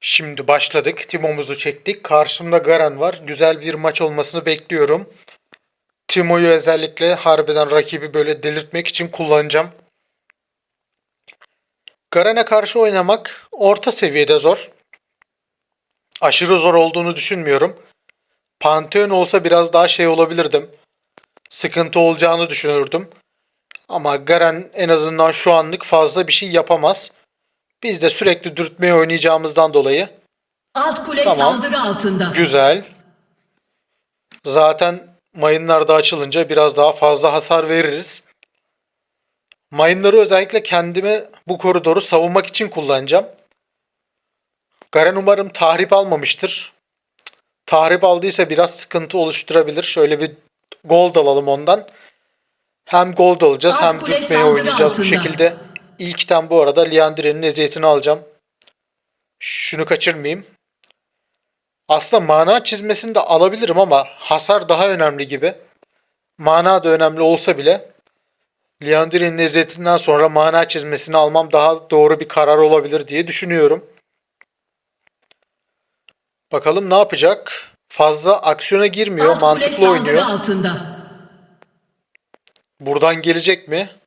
Şimdi başladık. Timo'muzu çektik. Karşımda Garen var. Güzel bir maç olmasını bekliyorum. Timo'yu özellikle harbiden rakibi böyle delirtmek için kullanacağım. Garen'e karşı oynamak orta seviyede zor. Aşırı zor olduğunu düşünmüyorum. Pantheon olsa biraz daha şey olabilirdim. Sıkıntı olacağını düşünürdüm. Ama Garen en azından şu anlık fazla bir şey yapamaz. Biz de sürekli dürtmeye oynayacağımızdan dolayı Alt kule Tamam. saldırı altında. güzel. Zaten mayınlar da açılınca biraz daha fazla hasar veririz. Mayınları özellikle kendime bu koridoru savunmak için kullanacağım. Garen umarım tahrip almamıştır. Tahrip aldıysa biraz sıkıntı oluşturabilir. Şöyle bir gold alalım ondan. Hem gold alacağız Alt hem dürtmeye oynayacağız bu altında. şekilde. İlkten bu arada Liandre'nin eziyetini alacağım. Şunu kaçırmayayım. Aslında mana çizmesini de alabilirim ama hasar daha önemli gibi. Mana da önemli olsa bile Liandre'nin eziyetinden sonra mana çizmesini almam daha doğru bir karar olabilir diye düşünüyorum. Bakalım ne yapacak? Fazla aksiyona girmiyor, kule mantıklı oynuyor. altında. Buradan gelecek mi?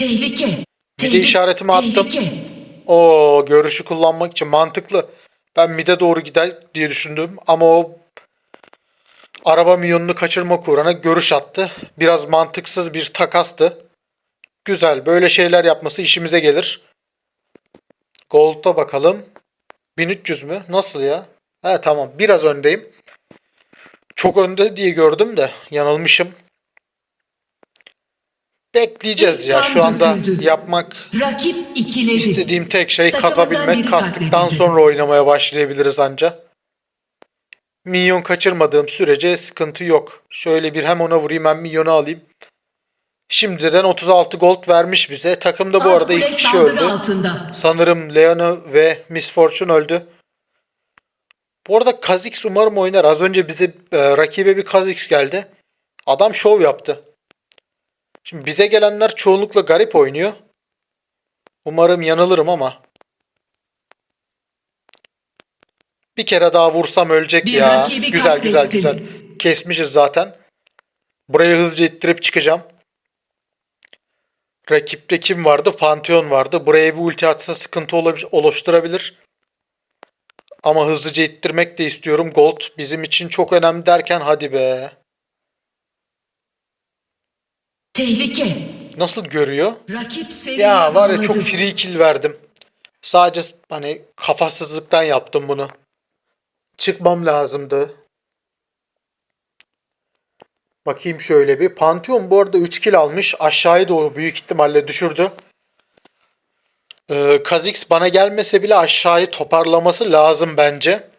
Tehlike. Bir de Tehlike. işaretimi attım. Tehlike. O görüşü kullanmak için mantıklı. Ben mide doğru gider diye düşündüm ama o araba milyonunu kaçırmak uğruna görüş attı. Biraz mantıksız bir takastı. Güzel. Böyle şeyler yapması işimize gelir. Gold'da bakalım. 1300 mü? Nasıl ya? He tamam. Biraz öndeyim. Çok önde diye gördüm de yanılmışım. Bekleyeceğiz ya. Şu anda yapmak Rakip ikiledi. İstediğim tek şey Takımından kazabilmek. Kastıktan katledildi. sonra oynamaya başlayabiliriz anca. Minyon kaçırmadığım sürece sıkıntı yok. Şöyle bir hem ona vurayım hem minyonu alayım. Şimdiden 36 gold vermiş bize. Takımda bu arada kule iki kişi saldırı öldü. altında. Sanırım Leona ve Miss Fortune öldü. Bu arada Kha'Zix umarım oynar. Az önce bize e, rakibe bir Kha'Zix geldi. Adam şov yaptı. Şimdi bize gelenler çoğunlukla garip oynuyor. Umarım yanılırım ama. Bir kere daha vursam ölecek Bir ya. Güzel güzel katlettin. güzel. Kesmişiz zaten. Burayı hızlıca ittirip çıkacağım. Rakipte kim vardı? Pantheon vardı. Buraya bir ulti atsa sıkıntı oluşturabilir. Ama hızlıca ittirmek de istiyorum. Gold bizim için çok önemli derken hadi be. Tehlike. Nasıl görüyor? Rakip seri Ya var ya çok free kill verdim. Sadece hani kafasızlıktan yaptım bunu. Çıkmam lazımdı. Bakayım şöyle bir. Pantheon bu arada 3 kill almış. Aşağıya doğru büyük ihtimalle düşürdü. Ee, Kha'Zix bana gelmese bile aşağıyı toparlaması lazım bence.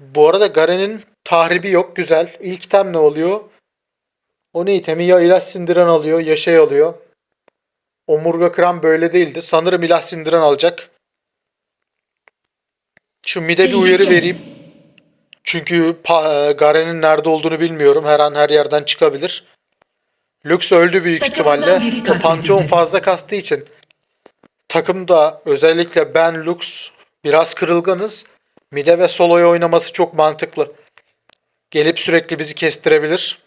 Bu arada Garen'in tahribi yok. Güzel. İlk item ne oluyor? O ne itemi? Ya ilaç sindiren alıyor ya şey alıyor. Omurga kıran böyle değildi. Sanırım ilah sindiren alacak. Şu mide bir uyarı vereyim. Çünkü e, Garen'in nerede olduğunu bilmiyorum. Her an her yerden çıkabilir. Lux öldü büyük ihtimalle. Pantheon fazla kastığı için. Takımda özellikle ben Lux biraz kırılganız. Mide ve solo'yu oynaması çok mantıklı. Gelip sürekli bizi kestirebilir.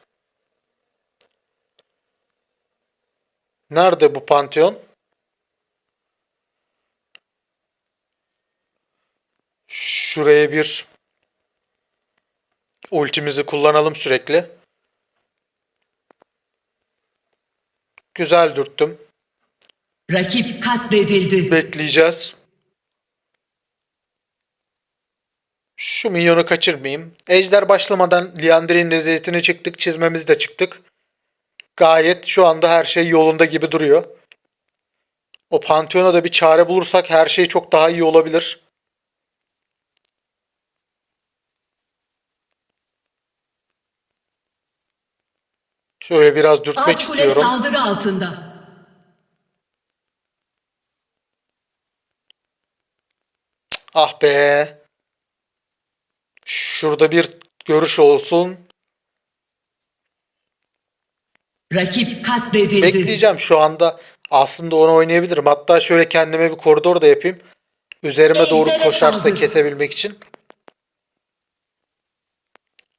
Nerede bu Pantheon? Şuraya bir ultimizi kullanalım sürekli. Güzel dürttüm. Rakip katledildi. Bekleyeceğiz. Şu minyonu kaçırmayayım. Ejder başlamadan Liandry'nin reziyetini çıktık. Çizmemizi de çıktık. Gayet şu anda her şey yolunda gibi duruyor. O Pantheon'a da bir çare bulursak her şey çok daha iyi olabilir. Şöyle biraz dürtmek Alt kule istiyorum. saldırı altında. Ah be. Şurada bir görüş olsun. Rakip katledildi. Bekleyeceğim şu anda. Aslında onu oynayabilirim. Hatta şöyle kendime bir koridor da yapayım. Üzerime doğru Ejder'e koşarsa saldır. kesebilmek için.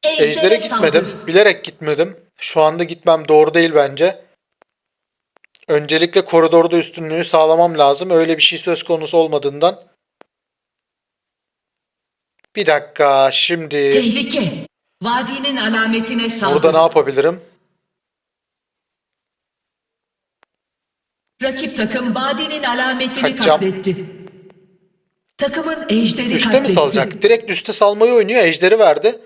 Ejder'e Ejder'e gitmedim. saldır. Bilerek gitmedim. Şu anda gitmem doğru değil bence. Öncelikle koridorda üstünlüğü sağlamam lazım. Öyle bir şey söz konusu olmadığından. Bir dakika şimdi Tehlike. Vadinin alametine saldır. burada ne yapabilirim? Rakip takım vadinin alametini Kaçacağım. katletti. Takımın ejderi Üste katletti. mi salacak? Direkt üste salmayı oynuyor. Ejderi verdi.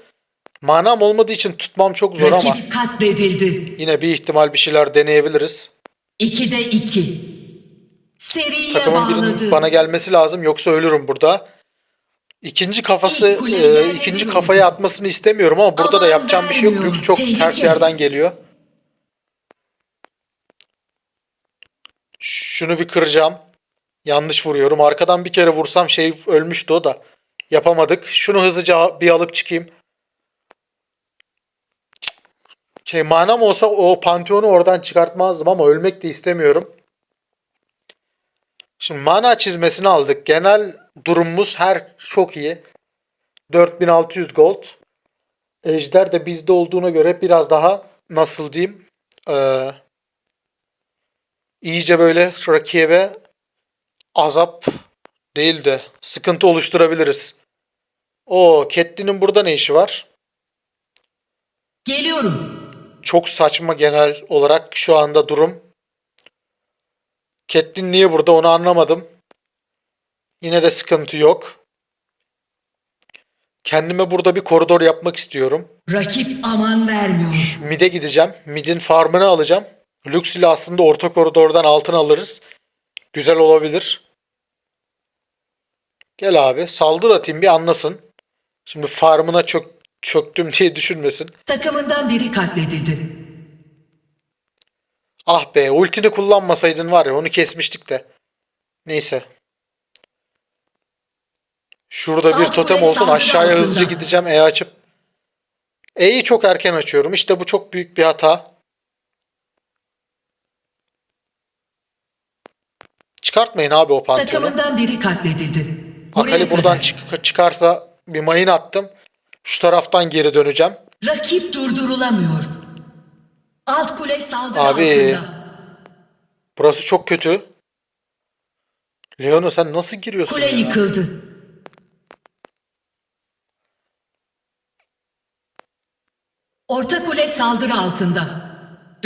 Manam olmadığı için tutmam çok zor Rakip ama katledildi. yine bir ihtimal bir şeyler deneyebiliriz. 2'de 2. Seriye Takımın bağladı. birinin bana gelmesi lazım yoksa ölürüm burada. İkinci kafası, İlk e, ikinci bir kafaya atmasını istemiyorum ama burada da Aman yapacağım bir şey yok. vermiyor. Lux çok Tehlike. ters yerden geliyor. Şunu bir kıracağım. Yanlış vuruyorum. Arkadan bir kere vursam şey ölmüştü o da. Yapamadık. Şunu hızlıca bir alıp çıkayım. Şey manam olsa o Pantheon'u oradan çıkartmazdım ama ölmek de istemiyorum. Şimdi mana çizmesini aldık. Genel durumumuz her çok iyi. 4600 gold. Ejder de bizde olduğuna göre biraz daha nasıl diyeyim eee, iyice böyle rakibe azap değil de sıkıntı oluşturabiliriz. O Catelyn'in burada ne işi var? Geliyorum. Çok saçma genel olarak şu anda durum. Catelyn niye burada onu anlamadım. Yine de sıkıntı yok. Kendime burada bir koridor yapmak istiyorum. Rakip aman vermiyor. Mid'e gideceğim. Mid'in farmını alacağım. Lux ile aslında orta koridordan altın alırız. Güzel olabilir. Gel abi saldır atayım bir anlasın. Şimdi farmına çök, çöktüm diye düşünmesin. Takımından biri katledildi. Ah be ultini kullanmasaydın var ya onu kesmiştik de. Neyse. Şurada bir Alt totem olsun aşağıya hızlıca gideceğim E açıp. E'yi çok erken açıyorum. İşte bu çok büyük bir hata. Çıkartmayın abi o pantolonu. Takımından biri katledildi. Buraya Akali buradan kadar. çık- çıkarsa bir mayın attım. Şu taraftan geri döneceğim. Rakip durdurulamıyor. Alt kule saldırı Abi. altında. Burası çok kötü. Leona sen nasıl giriyorsun Kule ya? yıkıldı. Orta kule saldırı altında.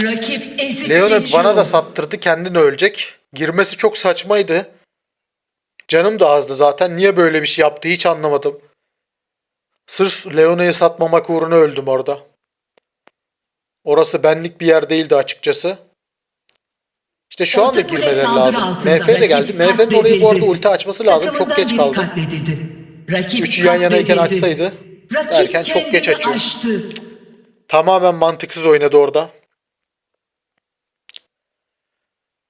Rakip ezip Leona geçiyor. bana da sattırdı kendini ölecek. Girmesi çok saçmaydı. Canım da azdı zaten. Niye böyle bir şey yaptı hiç anlamadım. Sırf Leona'yı satmamak uğruna öldüm orada. Orası benlik bir yer değildi açıkçası. İşte şu anda girmeleri lazım. MF de geldi. MF'nin orayı bu arada ulti açması lazım. Çok geç kaldı. Rakip Üçü yan yanayken açsaydı Rakip derken çok geç açıyor. aştı. Tamamen mantıksız oynadı orada.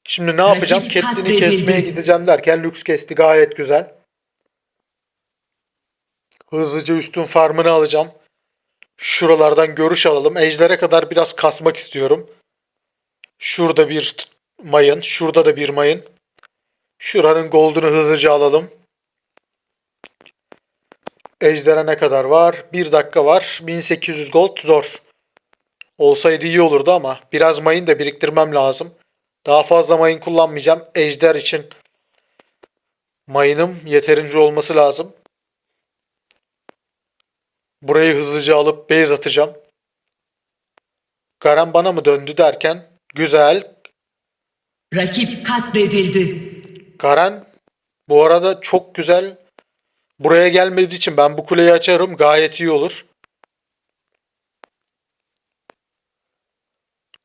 Şimdi ne yapacağım? Catelyn'i kesmeye gideceğim derken Lux kesti gayet güzel. Hızlıca üstün farmını alacağım. Şuralardan görüş alalım. Ejder'e kadar biraz kasmak istiyorum. Şurada bir mayın. Şurada da bir mayın. Şuranın gold'unu hızlıca alalım. Ejder'e ne kadar var? 1 dakika var. 1800 gold zor. Olsaydı iyi olurdu ama biraz mayın da biriktirmem lazım. Daha fazla mayın kullanmayacağım. Ejder için mayınım yeterince olması lazım. Burayı hızlıca alıp base atacağım. Garen bana mı döndü derken güzel. Rakip katledildi. Garen bu arada çok güzel. Buraya gelmediği için ben bu kuleyi açarım. Gayet iyi olur.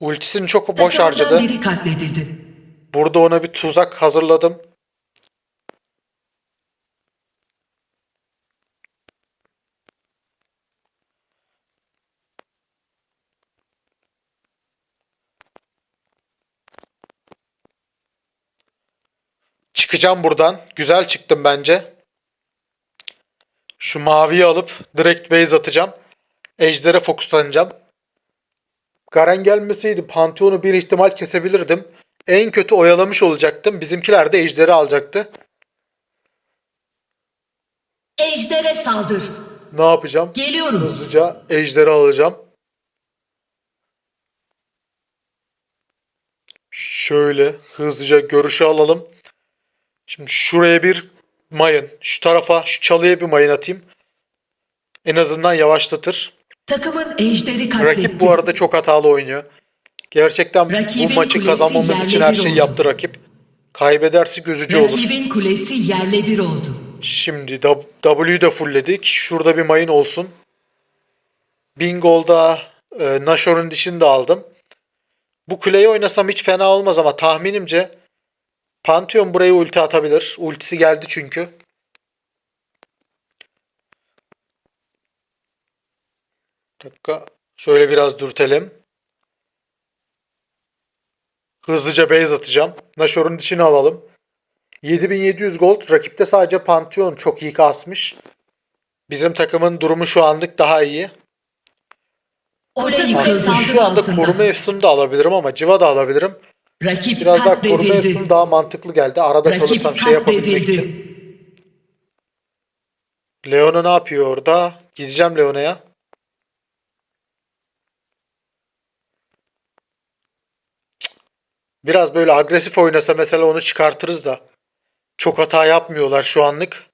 Ultisini çok boş harcadı. biri katledildi. Burada ona bir tuzak hazırladım. Çıkacağım buradan. Güzel çıktım bence. Şu maviyi alıp direkt base atacağım. Ejder'e fokuslanacağım. Garen gelmeseydi Pantheon'u bir ihtimal kesebilirdim. En kötü oyalamış olacaktım. Bizimkiler de Ejder'i alacaktı. Ejder'e saldır. Ne yapacağım? Geliyorum. Hızlıca ejderi alacağım. Şöyle hızlıca görüşü alalım. Şimdi şuraya bir mayın. Şu tarafa şu çalıya bir mayın atayım. En azından yavaşlatır. Takımın Ejder'i katletti. Rakip bu arada çok hatalı oynuyor. Gerçekten Rakibin bu maçı kulesi kazanmamız için yerle her bir şeyi oldu. yaptı rakip. Kaybederse gözücü olur. Rakibin kulesi yerle bir oldu. Şimdi W'yu da fullledik. Şurada bir mayın olsun. Bingol'da e, Nashor'un dişini de aldım. Bu kuleyi oynasam hiç fena olmaz ama tahminimce Pantheon buraya ulti atabilir. Ultisi geldi çünkü. Dakika. Şöyle biraz dürtelim. Hızlıca base atacağım. Nashor'un dişini alalım. 7700 gold. Rakipte sadece Pantheon çok iyi kasmış. Bizim takımın durumu şu anlık daha iyi. Aslında şu anda altında. koruma efsunu da alabilirim ama civa da alabilirim. Rakip Biraz daha koruma efsunu daha mantıklı geldi. Arada Rakip kalırsam şey yapabilmek katledildi. için. Leona ne yapıyor orada? Gideceğim Leona'ya. Biraz böyle agresif oynasa mesela onu çıkartırız da. Çok hata yapmıyorlar şu anlık.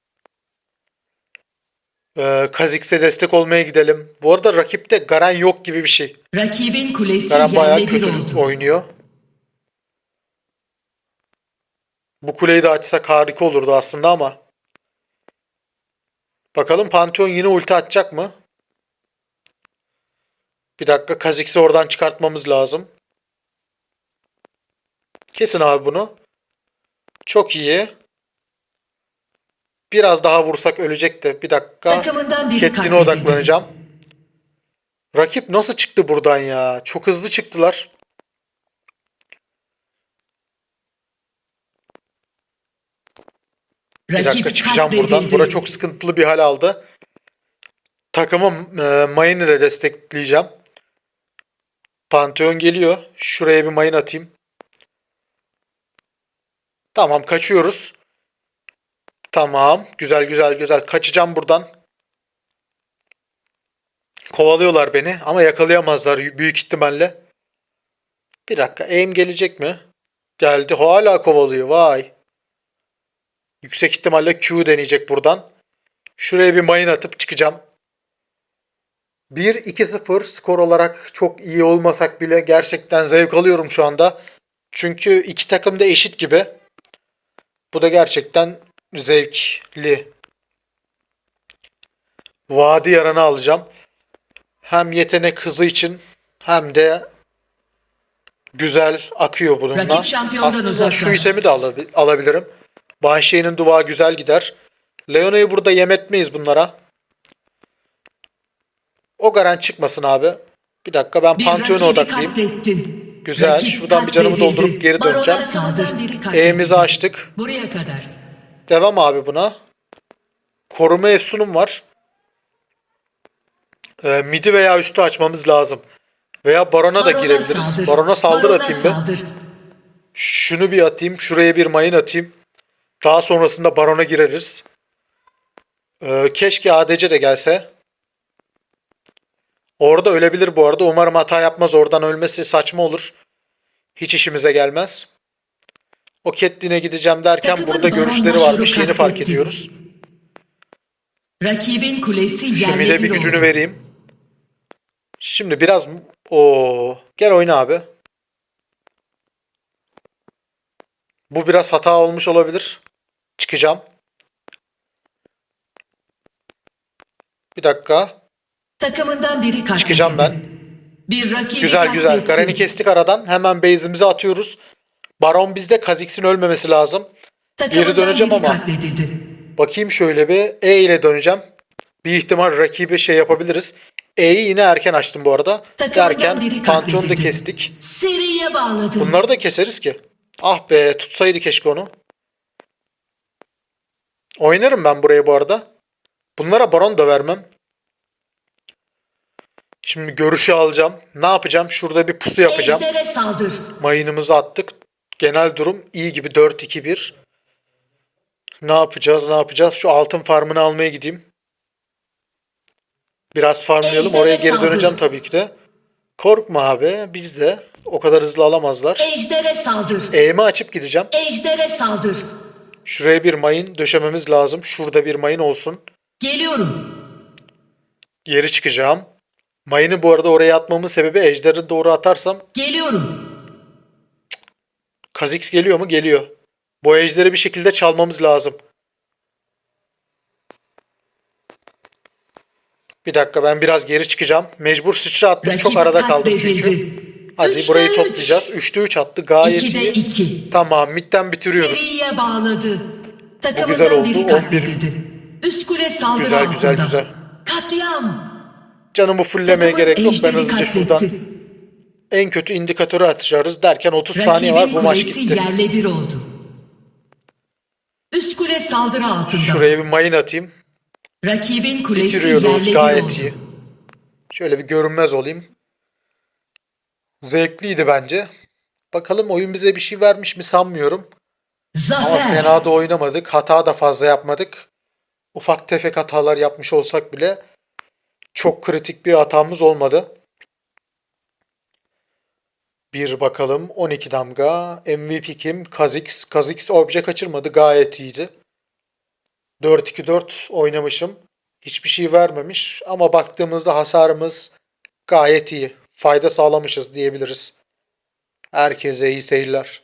Ee, Kha'Zix'e destek olmaya gidelim. Bu arada rakipte Garen yok gibi bir şey. Rakibin kulesi Garen bayağı yerle bir kötü oldu. oynuyor. Bu kuleyi de açsak harika olurdu aslında ama. Bakalım Pantheon yine ulti atacak mı? Bir dakika Kha'Zix'i oradan çıkartmamız lazım. Kesin abi bunu. Çok iyi. Biraz daha vursak ölecek de. Bir dakika. Katledildi. odaklanacağım. Rakip nasıl çıktı buradan ya? Çok hızlı çıktılar. Bir Rakip dakika çıkacağım buradan. Bura çok sıkıntılı bir hal aldı. Takımı e, mayın ile destekleyeceğim. Pantheon geliyor. Şuraya bir mayın atayım. Tamam kaçıyoruz. Tamam. Güzel güzel güzel. Kaçacağım buradan. Kovalıyorlar beni ama yakalayamazlar büyük ihtimalle. Bir dakika. Aim gelecek mi? Geldi. Hala kovalıyor. Vay. Yüksek ihtimalle Q deneyecek buradan. Şuraya bir mayın atıp çıkacağım. 1-2-0 skor olarak çok iyi olmasak bile gerçekten zevk alıyorum şu anda. Çünkü iki takım da eşit gibi. Bu da gerçekten zevkli. Vadi yaranı alacağım. Hem yetenek hızı için hem de güzel akıyor bununla. Rakip şampiyondan Aslında şu itemi de alabi- alabilirim. Banshee'nin duvağı güzel gider. Leona'yı burada yem etmeyiz bunlara. O Garen çıkmasın abi. Bir dakika ben Pantheon'a katlettin. Güzel. Rakip Şuradan bir canımı katledildi. doldurup geri Barona döneceğim. E'mizi açtık. Buraya kadar. Devam abi buna. Koruma efsunum var. Ee, midi veya üstü açmamız lazım. Veya barona da Barona girebiliriz. saldır. Barona saldır Barona atayım saldır. Şunu bir atayım. Şuraya bir mayın atayım. Daha sonrasında barona gireriz. Ee, keşke ADC de gelse. Orada ölebilir bu arada. Umarım hata yapmaz. Oradan ölmesi saçma olur. Hiç işimize gelmez. O Catelyn'e gideceğim derken Takımın burada görüşleri Nashor'u varmış. Yeni fark katletti. ediyoruz. Rakibin kulesi yerle mide bir bir gücünü oldu. vereyim. Şimdi biraz o gel oyna abi. Bu biraz hata olmuş olabilir. Çıkacağım. Bir dakika. Takımından biri katledildi. Çıkacağım ben. Bir rakibi Güzel güzel. katletti. Garen'i kestik aradan. Hemen base'imizi atıyoruz. Baron bizde. Kha'Zix'in ölmemesi lazım. Takımından Geri döneceğim biri ama. katledildi. Bakayım şöyle bir. E ile döneceğim. Bir ihtimal rakibi şey yapabiliriz. E'yi yine erken açtım bu arada. Takımından Derken biri Pantheon'u da katledildi. kestik. Seriye bağladı. Bunları da keseriz ki. Ah be tutsaydı keşke onu. Oynarım ben buraya bu arada. Bunlara baron da vermem. Şimdi görüşü alacağım. Ne yapacağım? Şurada bir pusu yapacağım. Ejder'e saldır. Mayınımızı attık. Genel durum iyi gibi 4-2-1. Ne yapacağız? Ne yapacağız? Şu altın farmını almaya gideyim. Biraz farmlayalım. Ejdere Oraya geri saldır. döneceğim tabii ki de. Korkma abi. Biz de. O kadar hızlı alamazlar. Ejdere saldır. Eğimi açıp gideceğim. Ejdere saldır. Şuraya bir mayın döşememiz lazım. Şurada bir mayın olsun. Geliyorum. Geri çıkacağım. Mayını bu arada oraya atmamın sebebi ejderin doğru atarsam Geliyorum. Kazix geliyor mu? Geliyor. Bu ejderi bir şekilde çalmamız lazım. Bir dakika ben biraz geri çıkacağım. Mecbur sıçra attım. Çok Rakip arada kaldım çünkü. katledildi. Hadi Üçte burayı üç. toplayacağız. 3'te 3 attı. Gayet 2'de iyi. 2. Tamam midden bitiriyoruz. Seriye bağladı. Takımından güzel oldu. biri 11. katledildi. Üst kule saldırı Güzel, altında. güzel, güzel. Katliam. Canımı fullemeye gerek yok. Ben hızlıca şuradan en kötü indikatörü atacağız derken 30 saniye var. Rakibin Bu maç gitti. yerle bir oldu. Üst kule saldırı altında. Şuraya bir mayın atayım. Rakibin kulesi Bitiriyoruz gayet oldu. iyi. Şöyle bir görünmez olayım. Zevkliydi bence. Bakalım oyun bize bir şey vermiş mi sanmıyorum. Ama Zafer. fena da oynamadık. Hata da fazla yapmadık. Ufak tefek hatalar yapmış olsak bile çok kritik bir hatamız olmadı. Bir bakalım 12 damga. MVP kim? Kha'Zix. Kha'Zix obje kaçırmadı. Gayet iyiydi. 4-2-4 oynamışım. Hiçbir şey vermemiş ama baktığımızda hasarımız gayet iyi. Fayda sağlamışız diyebiliriz. Herkese iyi seyirler.